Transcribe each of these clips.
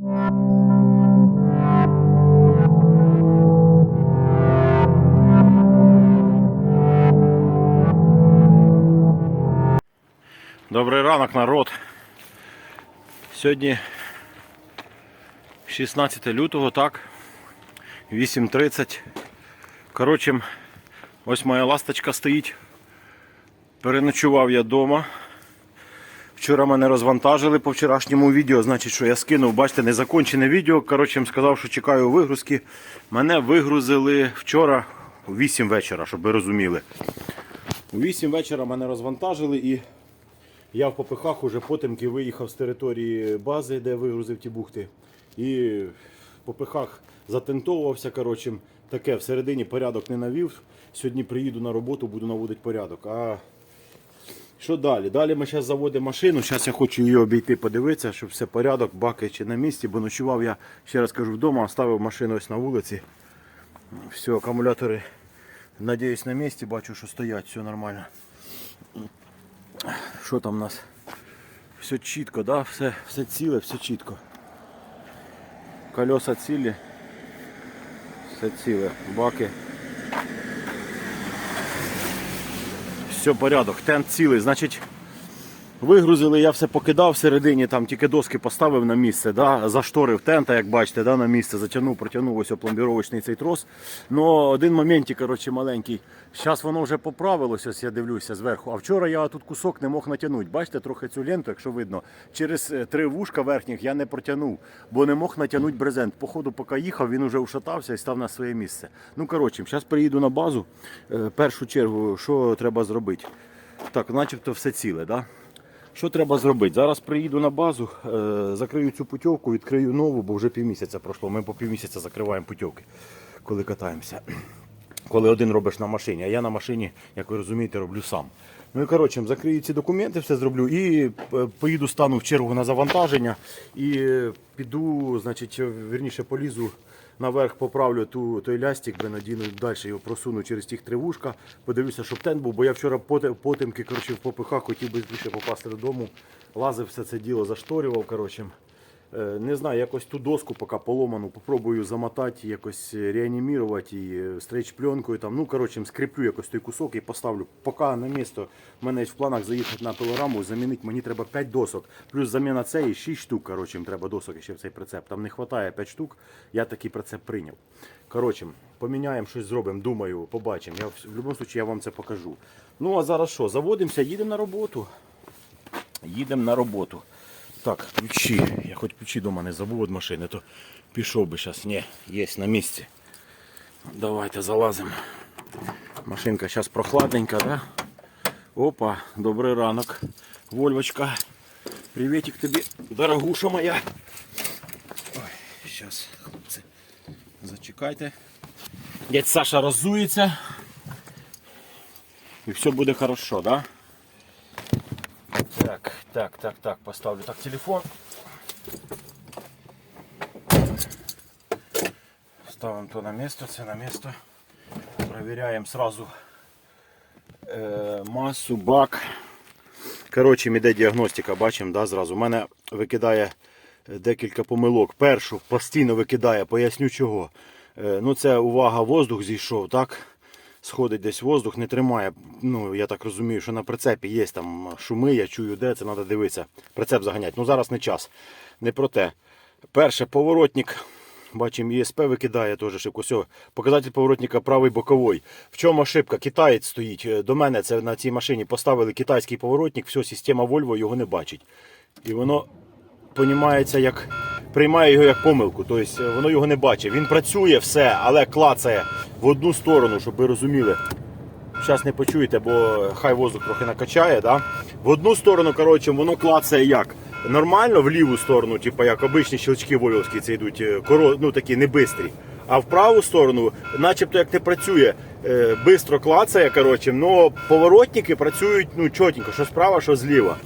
Добрий ранок, народ. Сьогодні 16 лютого, так? 8.30. Коротше, ось моя ласточка стоїть. Переночував я вдома. Вчора мене розвантажили по вчорашньому відео, значить, що я скинув, бачите, незакончене відео. Коротше, сказав, що чекаю вигрузки. Мене вигрузили вчора у 8 вечора, щоб ви розуміли. У 8 вечора мене розвантажили і я в попихах уже потемки виїхав з території бази, де вигрузив ті бухти. І в попихах затентовувався. Коротше, таке всередині порядок не навів. Сьогодні приїду на роботу, буду наводити порядок. А що далі? Далі ми зараз заводимо машину. Зараз я хочу її обійти, подивитися, щоб все порядок, баки чи на місці, бо ночував я, ще раз кажу, вдома, оставив машину ось на вулиці. Все, акумулятори, надіюсь, на місці, бачу, що стоять, все нормально. Що там у нас? Все чітко, да? все, все ціле, все чітко. Колеса цілі. Все ціле. Баки. Все порядок. Тент цілий. Значить, вигрузили, я все покидав всередині, там тільки доски поставив на місце, да? зашторив тента, як бачите, да? на місце, затягнув, протягнув ось пломбіровочний цей трос. Ну, один моментик, коротше, маленький. Зараз воно вже поправилось, ось я дивлюся зверху. А вчора я тут кусок не мог натягнути. Бачите, трохи цю ленту, якщо видно, через е, три вушка верхніх я не протягнув, бо не мог натягнути брезент. Походу, поки їхав, він вже ушатався і став на своє місце. Ну, коротше, зараз приїду на базу. Е, Першу чергу, що треба зробити? Так, начебто все ціле, да? Що треба зробити? Зараз приїду на базу, е, закрию цю путівку, відкрию нову, бо вже півмісяця пройшло. Ми по півмісяця закриваємо путівки, коли катаємося. Коли один робиш на машині, а я на машині, як ви розумієте, роблю сам. Ну і коротше, закрию ці документи, все зроблю і е, поїду, стану в чергу на завантаження і е, піду, значить, вірніше полізу наверх, поправлю ту, той лястик, би надіну далі його просуну через тих три вушка, подивлюся, щоб тен був, бо я вчора поте- потемки коротше, в попихах хотів би більше попасти додому. Лазив все це діло, зашторював. Коротше. Е, Не знаю, якось ту доску поки поломану, попробую замотати, якось реанімувати її стрейч пленкою. Там, ну, коротше, скріплю якось той кусок і поставлю. Поки на місто в мене в планах заїхати на пилораму, замінити мені треба 5 досок. Плюс заміна цієї 6 штук. Коротше, треба досок ще в цей прицеп. Там не вистачає 5 штук. Я такий прицеп прийняв. Коротше, поміняємо щось зробимо, думаю, побачимо. Я в будь-якому випадку я вам це покажу. Ну а зараз що? Заводимося, їдемо на роботу. Їдемо на роботу. Так, ключі. Я хоч ключі дома не забув від машини, то пішов би зараз. Ні, є на місці. Давайте залазимо. Машинка зараз прохладненька, да? Опа, добрий ранок. Вольвочка. Приветик тобі, дорогуша моя. Ой, зараз, хлопці, зачекайте. Дядь Саша розується. І все буде хорошо, да? Так, так, так, поставлю так телефон. Ставим то на место, це на место. Проверяем сразу е, масу, бак. Коротше, іде діагностика, бачимо, да, зразу. У мене викидає е, декілька помилок. Першу постійно викидає, поясню чого. Е, ну це увага, воздух зійшов, так? Сходить десь воздух, не тримає. Ну, я так розумію, що на прицепі є там шуми, я чую, де це треба дивитися. Прицеп заганяти. Ну зараз не час. Не про те. Перше, поворотник. Бачимо, ЄСП викидає теж ошибку. Все, показатель поворотника правий боковий. В чому ошибка? Китаєць стоїть. Е, До мене це на цій машині поставили китайський поворотник, все, система Volvo його не бачить. І воно понімається як. Приймає його як помилку, тобто е, воно його не бачить. Він працює все, але клацає в одну сторону, щоб ви розуміли. Зараз не почуєте, бо хай воздух трохи накачає. Да? В одну сторону, коротше, воно клацає як? Нормально в ліву сторону, типу як обичні щелчки вольовські це йдуть, е, ну такі не бистрі. А в праву сторону, начебто як не працює, е, бистро клацає, коротше, але поворотники працюють ну, чотенько, що справа, що зліва.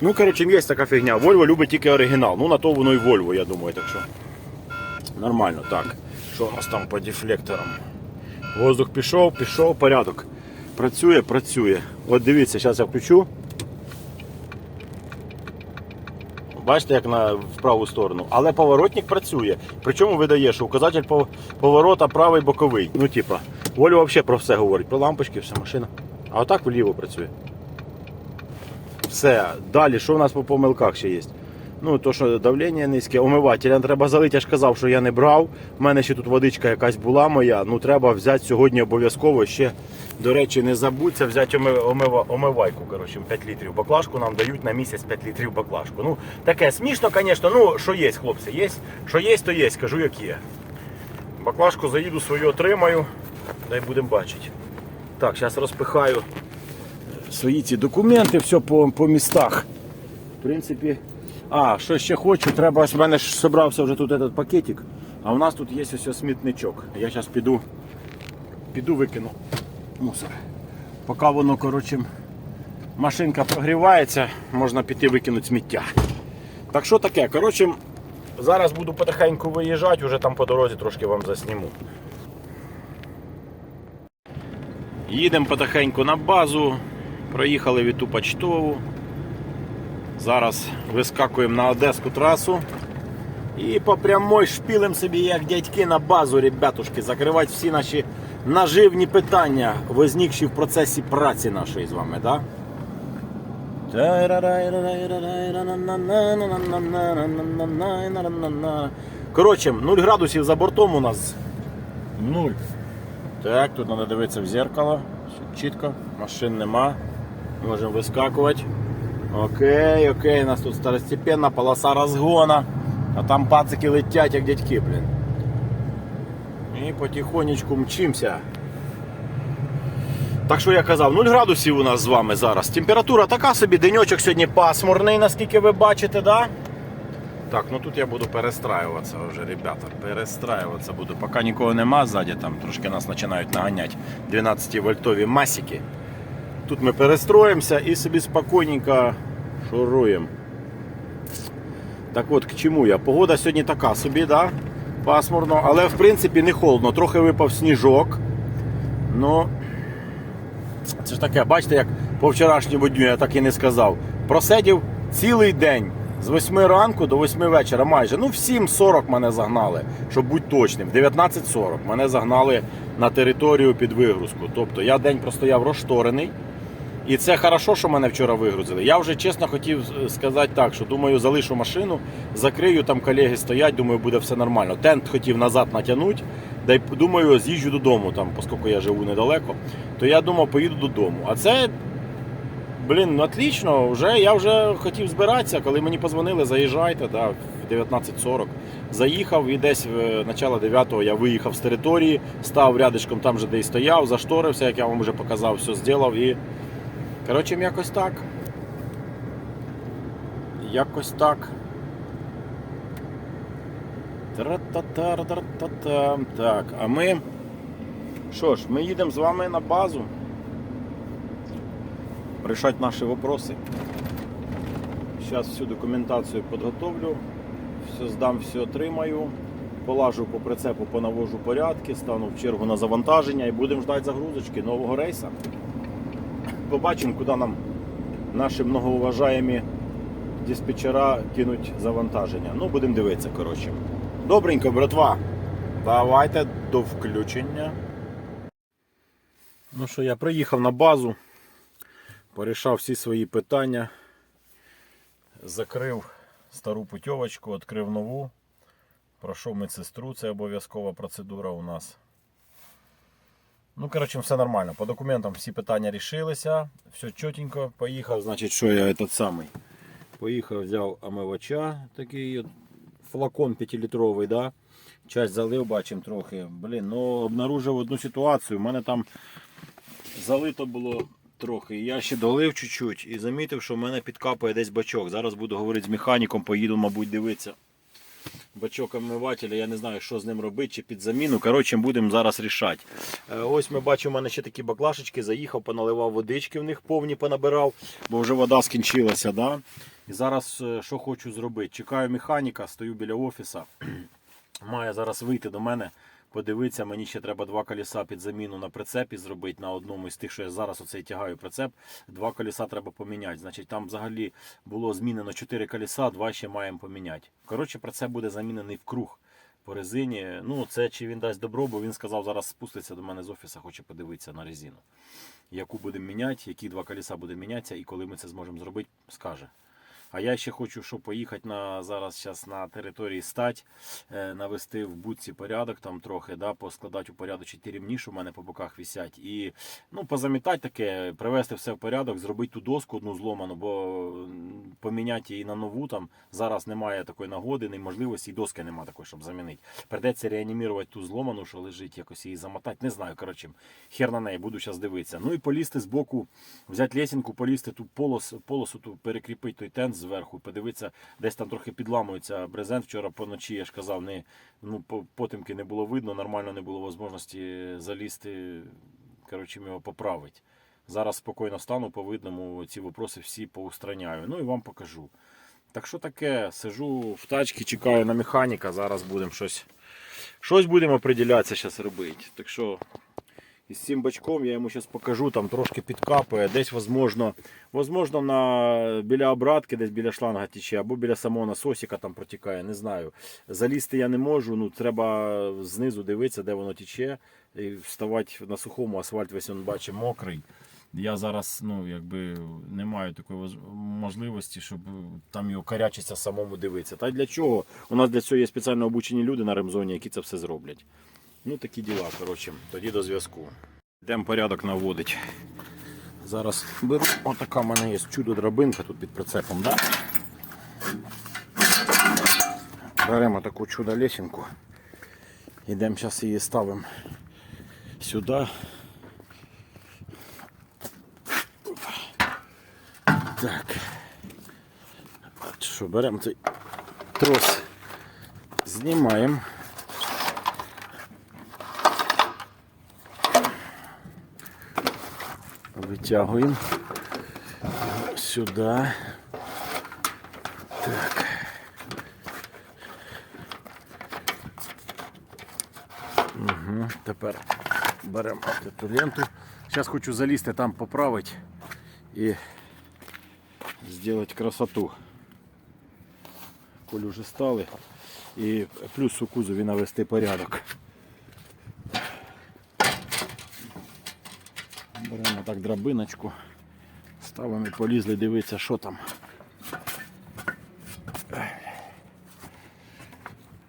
Ну, коротше, є така фігня. Volvo любить тільки оригінал. Ну, на то воно і Volvo, я думаю, так що. Нормально, так. Що у нас там по дефлекторам? Воздух пішов, пішов, порядок. Працює, працює. От дивіться, зараз я включу. Бачите, як на в праву сторону. Але поворотник працює. Причому видає, що указатель пов- поворота правий боковий. Ну, типа, Volvo взагалі про все говорить. Про лампочки, все машина. А отак вліво працює. Все. Далі, що в нас по помилках ще є? Ну, то, що давлення низьке, омивателя треба залити. Я ж казав, що я не брав. У мене ще тут водичка якась була моя. Ну, треба взяти сьогодні обов'язково ще. До речі, не забудьте взяти оми- омива- омивайку, коротше, 5 літрів баклажку. Нам дають на місяць 5 літрів баклажку. Ну, таке смішно, звісно. Ну, що є, хлопці, є. Що є, то є, кажу, як є. Баклажку заїду свою отримаю. Дай будемо бачити. Так, зараз розпихаю свої ці документи, все по, по містах. В принципі. А, що ще хочу, треба. В мене ж зібрався вже тут этот пакетик, а у нас тут є ось смітничок. Я зараз піду, піду викину мусор. Поки воно, коротше, машинка прогрівається, можна піти викинути сміття. Так що таке? Коротше, зараз буду потихеньку виїжджати, вже там по дорозі трошки вам засніму. Їдемо потихеньку на базу, проїхали від ту почтову. Зараз вискакуємо на Одеську трасу і по прямой шпілем собі, як дядьки на базу, ребятушки, закривати всі наші наживні питання, возникші в процесі праці нашої з вами, да? Коротше, 0 градусів за бортом у нас. 0. Так, тут треба дивитися в зеркало. Чітко, машин нема. Можемо вискакувати. Окей, окей, у нас тут старостепенна полоса розгона. А там пацики летять, як дядьки, блін. І потихонечку мчимося. Так що я казав, 0 градусів у нас з вами зараз. Температура така собі, денечок сьогодні пасмурний, наскільки ви бачите, да? Так, ну тут я буду перестраюватися вже, ребята. Перестраюватися буду. Поки нікого нема ззаді, там трошки нас починають наганяти 12 вольтові масики. Тут ми перестроїмося і собі спокійненько шуруємо. Так от к чому я? Погода сьогодні така собі, да? пасмурно, але в принципі не холодно. Трохи випав сніжок. Ну, це ж таке, бачите, як по вчорашньому дню я так і не сказав. Просидів цілий день. З 8 ранку до 8 вечора майже. Ну, в 7.40 мене загнали, щоб бути точним. В 19.40 мене загнали на територію під вигрузку. Тобто я день простояв розшторений. І це хорошо, що мене вчора вигрузили. Я вже чесно хотів е, сказати так, що думаю, залишу машину, закрию, там колеги стоять, думаю, буде все нормально. Тент хотів назад натягнути, да й думаю, з'їжджу додому, там, оскільки я живу недалеко, то я думав, поїду додому. А це, блін, ну отлично, вже, я вже хотів збиратися, коли мені позвонили, заїжджайте, да, в 19.40. Заїхав і десь в начало 9-го я виїхав з території, став рядочком там, же, де і стояв, зашторився, як я вам вже показав, все зробив і. Коротше, якось так. Якось так. Так, а ми. Що ж, ми їдемо з вами на базу. Рішати наші вопроси. Зараз всю документацію підготовлю, все здам, все отримаю. Полажу по прицепу, понавожу порядки, стану в чергу на завантаження і будемо ждати загрузочки нового рейса побачимо, куди нам наші многоуважаємі диспетчера кинуть завантаження. Ну, будемо дивитися, коротше. Добренько, братва. Давайте до включення. Ну що, я приїхав на базу, порішав всі свої питання, закрив стару путьовочку, відкрив нову. Пройшов медсестру, це обов'язкова процедура у нас. Ну, коротше, все нормально. По документам всі питання рішилися. Все чотенько. Поїхав, значить, що я этот самий. Поїхав, взяв омивача, такий флакон 5-літровий, да? Часть залив, бачимо трохи. Блін, ну обнаружив одну ситуацію. У мене там залито було трохи. Я ще долив чуть-чуть і замітив, що в мене підкапує десь бачок. Зараз буду говорити з механіком, поїду, мабуть, дивитися. Бачок омивателя, я не знаю, що з ним робити, чи під заміну. Коротше, будемо зараз рішати. Е, Ось ми бачимо, у мене ще такі баклашечки. Заїхав, поналивав водички в них повні понабирав, бо вже вода скінчилася. Да? І зараз е, що хочу зробити? Чекаю механіка, стою біля офіса. Має зараз вийти до мене, подивитися. Мені ще треба два колеса під заміну на прицепі зробити на одному із тих, що я зараз оцей тягаю прицеп. Два колеса треба поміняти. Значить, там взагалі було змінено 4 колеса, два ще маємо поміняти. Коротше, прицеп буде замінений в круг по резині. Ну, це чи він дасть добро, бо він сказав, зараз спуститься до мене з офісу, хоче подивитися на резину. Яку будемо міняти, які два колеса будемо мінятися, і коли ми це зможемо зробити, скаже. А я ще хочу, щоб поїхати на зараз щас на території стать, е, навести в будці порядок там трохи, да, поскладати у порядок ті рівні, що в мене по боках висять. І ну, позамітати таке, привести все в порядок, зробити ту доску одну зломану, бо поміняти її на нову там зараз немає такої нагоди, ні можливості, і доски немає такої, щоб замінити. Придеться реанімувати ту зломану, що лежить, якось її замотати. Не знаю, коротше, хер на неї, буду зараз дивитися. Ну і полізти з боку, взяти лесінку, полізти ту полос, полосу, ту перекріпити той тент зверху, подивитися, десь там трохи підламується брезент. Вчора поночі, я ж казав, не, ну, по- потемки не було видно, нормально не було можливості залізти, коротше, його поправити. Зараз спокійно стану по видному, ці вопроси всі поустраняю. Ну і вам покажу. Так що таке, сижу в тачці, чекаю на механіка, зараз будемо щось. Щось будемо определятися зараз робити. Так що із цим бачком я йому зараз покажу, там трошки підкапує, десь, возможно, возможно на, біля обратки, десь біля шланга тече, або біля самого насосика там протікає, не знаю. Залізти я не можу, ну треба знизу дивитися, де воно тече, і вставати на сухому, асфальт весь він бачить мокрий. Я зараз ну, якби, не маю такої можливості, щоб там його карячиться самому дивитися. Та й для чого? У нас для цього є спеціально обучені люди на ремзоні, які це все зроблять. Ну, такі діла, коротше, тоді до зв'язку. Йдемо порядок наводить. Зараз беру, отака в мене є чудо-драбинка тут під прицепом, да? Беремо таку чудо-лесінку. Йдемо зараз її ставимо сюди. Так. Що, беремо цей трос, знімаємо. Витягуємо сюди. Так. Угу. Тепер беремо цю ленту. Зараз хочу залізти там поправити і зробити красоту. Коль уже стали. І плюс у кузові навести порядок. Беремо так драбиночку, ставимо і полізли дивитися, що там.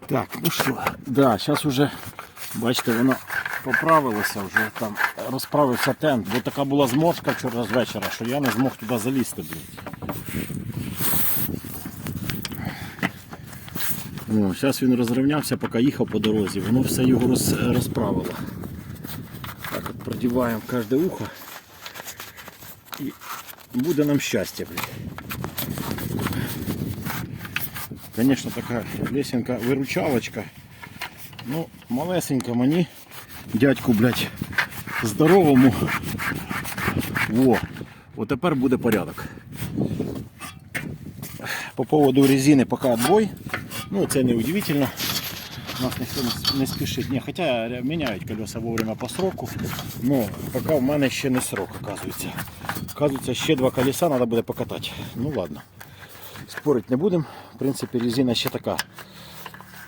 Так, ну що, да, зараз вже, бачите, воно поправилося, вже там розправився тент, бо така була зморшка вчора з вечора, що я не змог туди залізти. Блін. О, зараз він розрівнявся, поки їхав по дорозі, воно все його роз, розправило. Так от продіваємо кожне ухо. І буде нам щастя, блядь. Звісно, така лесенка виручалочка. Ну, малесенька мені, дядьку, блядь, здоровому. Во, от тепер буде порядок. По поводу резини поки отбой. Ну, це не удивительно. У нас ніхто не- спішить. Ні, хоча міняють колеса вовремя по сроку. Ну, поки в мене ще не срок, оказується. Оказується, ще два колеса треба буде покатати. Ну ладно. Спорити не будемо. В принципі, резина ще така.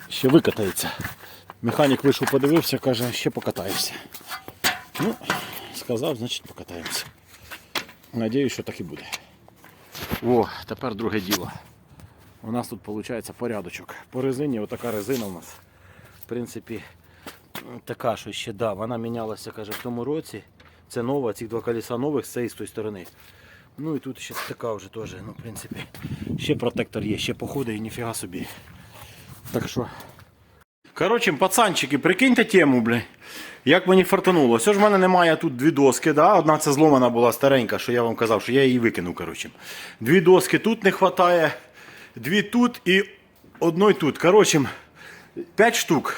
Ще викатається. Механік вийшов, подивився, каже, ще покатаєшся. Ну, сказав, значить покатаємося. Надіюсь, що так і буде. О, тепер друге діло. У нас тут виходить порядочок. По резині, отака резина у нас. В принципі, така, що ще да, вона мінялася каже, в тому році. Це нова, ці два колеса нових з цієї з тої сторони. Ну і тут ще така вже теж, ну, в принципі, ще протектор є, ще походить і ніфіга собі. Так що. Коротше, пацанчики, прикиньте тему, бля. Як мені фартануло. Все ж в мене немає тут дві доски, да? одна це зломана була старенька, що я вам казав, що я її викинув. Коротше. Дві доски тут не вистачає, дві тут і одної тут. Коротше, п'ять штук.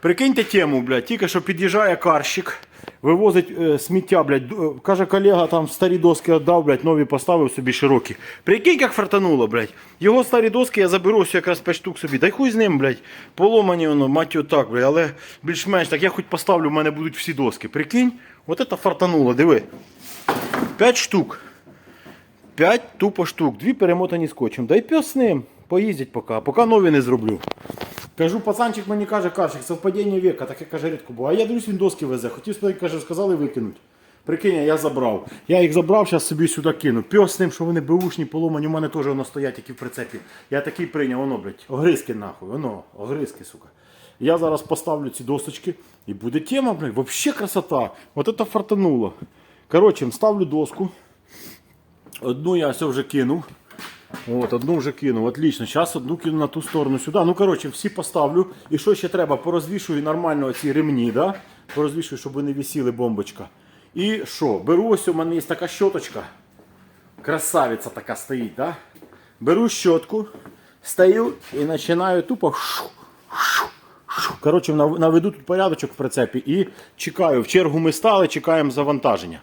Прикиньте тему, блядь, тільки що під'їжджає карщик, вивозить е, сміття, блядь. Е, Каже, колега там старі доски віддав, блядь, нові поставив собі широкі. Прикинь, як фартануло, блядь. Його старі доски я заберу ось якраз 5 штук собі. Дай хуй з ним, блядь. Поломані воно, мать так, блядь. Але більш-менш так я хоч поставлю, в мене будуть всі доски. Прикинь, от це фартануло, диви. 5 штук. 5 тупо штук, дві перемотані скотчем. Дай пес з ним. Поїздять поки, поки нові не зроблю. Кажу, пацанчик мені каже, Карчик, совпадіння віка, таке каже рідко було. А я дивлюсь, він доски везе. Хотів спитати, каже, сказали викинуть. Прикинь, я забрав. Я їх забрав, зараз собі сюди кину. Пес з ним, що вони беушні, поломані, у мене теж воно стоять, які в прицепі. Я такий прийняв, воно, блядь, огризки нахуй, воно, огризки, сука. Я зараз поставлю ці досочки і буде тема, блядь, вообще красота. Вот это фартануло. Коротше, ставлю доску. Одну я все вже кинув. От, одну вже кинув, отлично. Зараз одну кину на ту сторону сюди. Ну, коротше, всі поставлю. І що ще треба? Порозвішую нормально ці ремні, да? Порозвішую, щоб вони висіли бомбочка. І що? Беру ось у мене є така щоточка. Красавиця така стоїть, да? Беру щотку, стою і починаю тупо. Коротше, наведу тут порядочок в прицепі і чекаю. В чергу ми стали, чекаємо завантаження.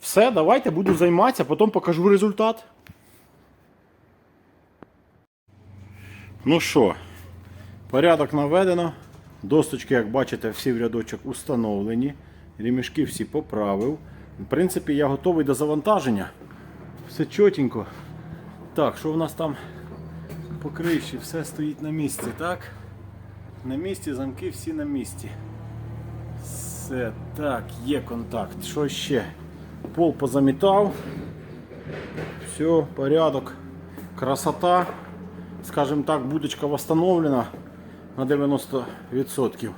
Все, давайте буду займатися, потім покажу результат. Ну що, порядок наведено. Досточки, як бачите, всі в рядочок установлені. Ремішки всі поправив. В принципі, я готовий до завантаження. Все чотенько. Так, що в нас там по криші? Все стоїть на місці, так? На місці, замки всі на місці. Все, так, є контакт. Що ще? Пол позамітав. Все, порядок. Красота. Скажем так, будочка восстановлена на 90%.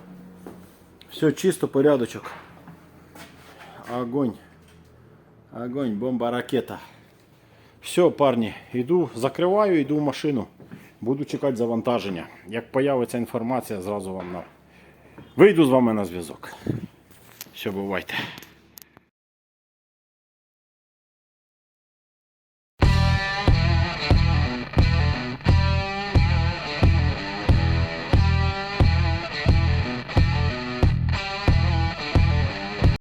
Все чисто, порядочок. Огонь. Огонь, бомба, ракета. Все, парні, йду, закриваю, йду в машину. Буду чекати завантаження. Як появиться інформація, зразу вам на... вийду з вами на зв'язок. Все, бувайте.